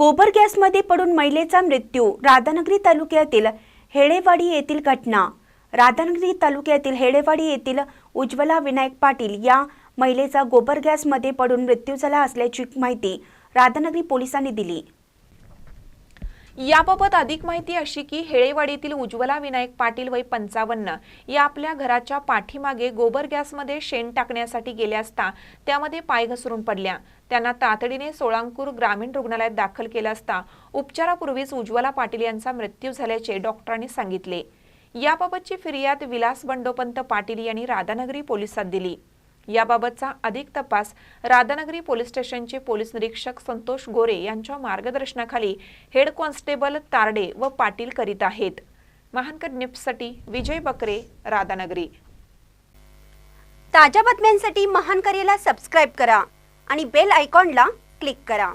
गोबर गॅसमध्ये पडून महिलेचा मृत्यू राधानगरी तालुक्यातील हेळेवाडी येथील घटना. राधानगरी तालुक्यातील हेळेवाडी येथील उज्ज्वला विनायक पाटील या महिलेचा गोबर गॅसमध्ये पडून मृत्यू झाला असल्याची माहिती राधानगरी पोलिसांनी दिली. याबाबत अधिक माहिती अशी की हेळेवाडीतील उज्ज्वला विनायक पाटील वय पंचावन्न या आपल्या घराच्या पाठीमागे गोबर गॅसमध्ये शेण टाकण्यासाठी गेल्या असता त्यामध्ये पाय घसरून पडल्या. त्यांना तातडीने सोळांकूर ग्रामीण रुग्णालयात दाखल केलं असता उपचारापूर्वीच उज्ज्वला पाटील यांचा मृत्यू झाल्याचे डॉक्टरांनी सांगितले. याबाबतची फिर्याद विलास बंडोपंत पाटील यांनी राधानगरी पोलिसात दिली. याबाबतचा अधिक तपास राधानगरी पोलीस स्टेशनचे पोलीस निरीक्षक संतोष गोरे यांच्या मार्गदर्शनाखाली हेड कॉन्स्टेबल तारडे व पाटील करीत आहेत. महानकर निप्ससाठी विजय बकरे राधानगरी. ताज्या बातम्यांसाठी महान करेला सबस्क्राईब करा आणि बेल आयकॉनला क्लिक करा.